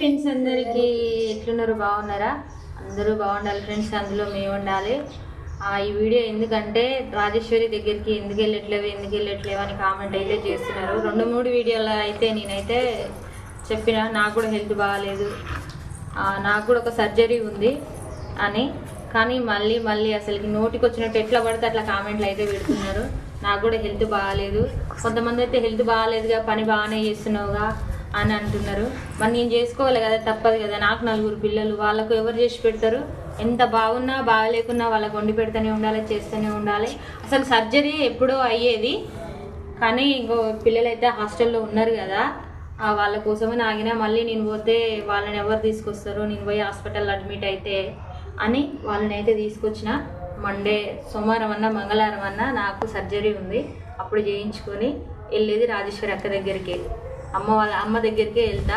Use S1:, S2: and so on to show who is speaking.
S1: Friends అందరికీ ఎట్లున్నారు? బాగున్నారా? అందరూ బాగుండాలి ఫ్రెండ్స్ అందులో మేము ఉండాలి. ఈ వీడియో ఎందుకంటే రాజేశ్వరి దగ్గరికి ఎందుకు వెళ్ళట్లేవు ఎందుకు వెళ్ళట్లేవు అని కామెంట్ అయితే చేస్తున్నారు. రెండు మూడు వీడియోలో అయితే నేనైతే చెప్పిన నాకు కూడా హెల్త్ బాగాలేదు. నాకు కూడా ఒక సర్జరీ ఉంది అని. కానీ మళ్ళీ మళ్ళీ అసలుకి నోటికి వచ్చినట్టు ఎట్లా పడితే అట్లా కామెంట్లు అయితే పెడుతున్నారు. నాకు కూడా హెల్త్ బాగాలేదు. కొంతమంది అయితే హెల్త్ బాగాలేదుగా పని బాగానే చేస్తున్నావుగా. అని అంటున్నారు. మరి నేను చేసుకోవాలి కదా తప్పదు కదా. నాకు నలుగురు పిల్లలు వాళ్ళకు ఎవరు చేసి పెడతారు? ఎంత బాగున్నా బాగలేకున్నా వాళ్ళకి వండి పెడుతూనే ఉండాలి చేస్తూనే ఉండాలి. అసలు సర్జరీ ఎప్పుడో అయ్యేది. కానీ ఇంకో పిల్లలైతే హాస్టల్లో ఉన్నారు కదా ఆ వాళ్ళ కోసమే ఆగినా మళ్ళీ నేను పోతే వాళ్ళని ఎవరు తీసుకొస్తారు? నేను పోయి హాస్పిటల్ అడ్మిట్ అయితే అని వాళ్ళని అయితే తీసుకొచ్చిన. మండే సోమవారం అన్నా మంగళవారం అన్నా నాకు సర్జరీ ఉంది. అప్పుడు చేయించుకొని వెళ్ళేది రాజేశ్వరి అక్క దగ్గరికి. అమ్మ వాళ్ళ అమ్మ దగ్గరికే వెళ్తా.